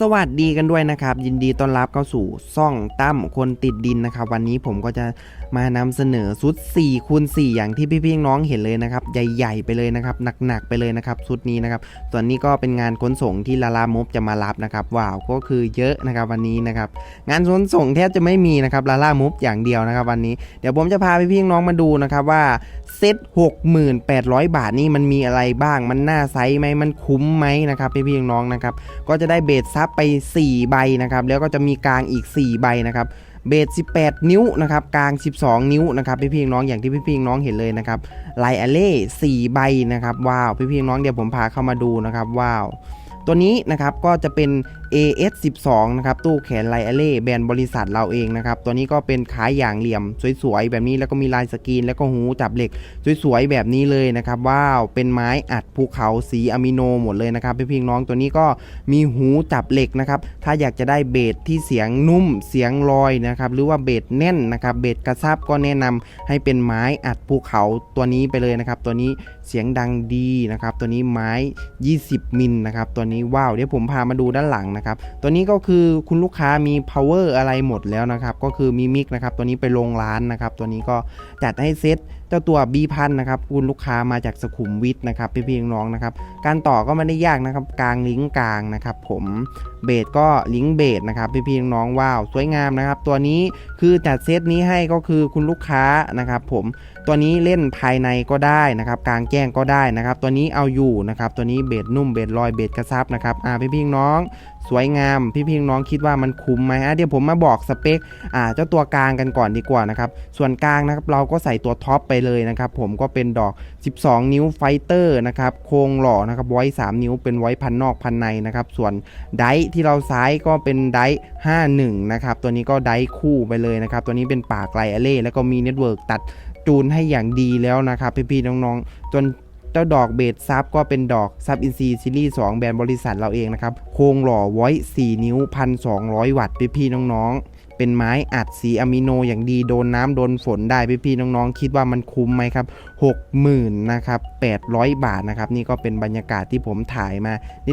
สวัสดีกันด้วยนะครับ ยินดีต้อนรับเข้าสู่ซ่องตั้มคนติดดินนะครับ วันนี้ผมก็จะมานำเสนอชุด4คูณ4อย่างที่พี่ๆน้องเห็นเลยนะครับ ใหญ่ ๆ ไปเลยนะครับหนักๆไปเลยนะครับชุดนี้นะครับส่วนนี้ก็เป็นงานขนส่งที่ลาลามบจะมารับนะครับว้าวก็คือเยอะนะครับวันนี้นะครับงานขนส่งแทบจะไม่มีนะครับลาลามูฟอย่างเดียวนะครับวันนี้เดี๋ยวผมจะพาพี่ๆน้องมาดูนะครับว่าเซ็ต6,800 บาทนี่มันมีอะไรบ้างมันน่าไซส์ไหมมันคุ้มไหมนะครับพี่ๆน้องนะครับก็จะได้เบสซับไป 4 ใบนะครับ แล้วก็จะมีกลางอีก 4 ใบนะครับเบส18 นิ้วนะครับกลาง 12 นิ้วนะครับพี่พี่น้องอย่างที่พี่พี่น้องเห็นเลยนะครับไลอเล่4ใบนะครับว้าวพี่พี่น้องเดี๋ยวผมพาเข้ามาดูนะครับว้าวตัวนี้นะครับก็จะเป็น AS12 นะครับตู้แขนไลอเล่แบรนด์บริษัทเราเองนะครับตัวนี้ก็เป็นขายอย่างเหลี่ยมสวยๆ แบบนี้แล้วก็มีลายสกรีน แล้วก็หูจับเหล็กสวยๆ แบบนี้เลยนะครับว้าวเป็นไม้อัดภูเขาสีอะมิโนหมดเลยนะครับพี่พี่น้องตัวนี้ก็มีหูจับเหล็กนะครับถ้าอยากจะได้เบสที่เสียงนุ่มเสียงลอยนะครับหรือว่าเบสแน่นนะครับเบสกระซับก็แนะนำให้เป็นไม้อัดภูเขาตัวนี้ไปเลยนะครับตัวนี้เสียงดังดีนะครับตัวนี้ไม้ 20 มิลนะครับตัวนี้ว้าวเดี๋ยวผมพามาดูด้านหลังนะครับตัวนี้ก็คือคุณลูกค้ามี power อะไรหมดแล้วนะครับก็คือมีมิกนะครับตัวนี้ไปลงร้านนะครับตัวนี้ก็จัดให้เซตเจ้าตัว B พันนะครับคุณลูกค้ามาจากสขุมวิทนะครับพี่พี่น้องๆนะครับการต่อก็ไม่ได้ยากนะครับกลางลิงก์กลางนะครับผมเบสก็ลิงก์เบสนะครับพี่พี่น้องๆว้าวสวยงามนะครับตัวนี้คือจัดเซตนี้ให้ก็คือคุณลูกค้านะครับผมตัวนี้เล่นภายในก็ได้นะครับกลางแจ้งก็ได้นะครับตัวนี้เอาอยู่นะครับตัวนี้เบสนุ่มเบสลอยเบสกระซับนะครับอ่าพี่พี่น้อง สวยงาม พี่พี่ๆน้องคิดว่ามันคุ้มไหมอะเดี๋ยวผมมาบอกสเปคอ่าเจ้าตัวกลางกันก่อนดีกว่านะครับ ส่วนกลางนะครับเราก็ใส่ตัวท็อปไปเลยนะครับ ผมก็เป็นดอก 12 นิ้วไฟเตอร์นะครับ โครงหล่อนะครับไว้ 3 นิ้วเป็นไว้พันนอกพันในนะครับ ส่วนไดท์ที่เราซ้ายก็เป็นไดท์51 นะครับ ตัวนี้ก็ไดท์คู่ไปเลยนะครับ ตัวนี้เป็นปากไกลอเล่แล้วก็มีเน็ตเวิร์กตัดจูนให้อย่างดีแล้วนะครับ พี่ๆน้องๆจน จ้าดอกเบสซับก็เป็นดอกซับอินซีซีรีส์2แบรนด์บริษัทเราเองนะครับ โครงหล่อไว้4นิ้ว 1,200 วัตต์พี่ๆน้องๆ เป็นไม้อัดสีอะมิโนอย่างดีโดนน้ำโดนฝนได้พี่ๆน้องๆ คิดว่ามันคุ้มไหมครับ 60,000นะครับ800 บาทนะครับ นี่ก็เป็นบรรยากาศที่ผมถ่ายมา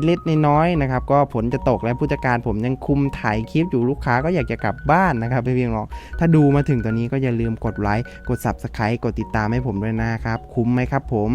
นิดๆน้อยๆนะครับ ก็ฝนจะตกแล้วผู้จัดการผมยังคุมถ่ายคลิปอยู่ลูกค้าก็อยากจะกลับบ้านนะครับพี่ๆน้องถ้าดูมาถึงตอนนี้ก็อย่าลืมกดไลค์กด Subscribe กดติดตามให้ผมด้วยนะครับ คุ้มไหมครับผม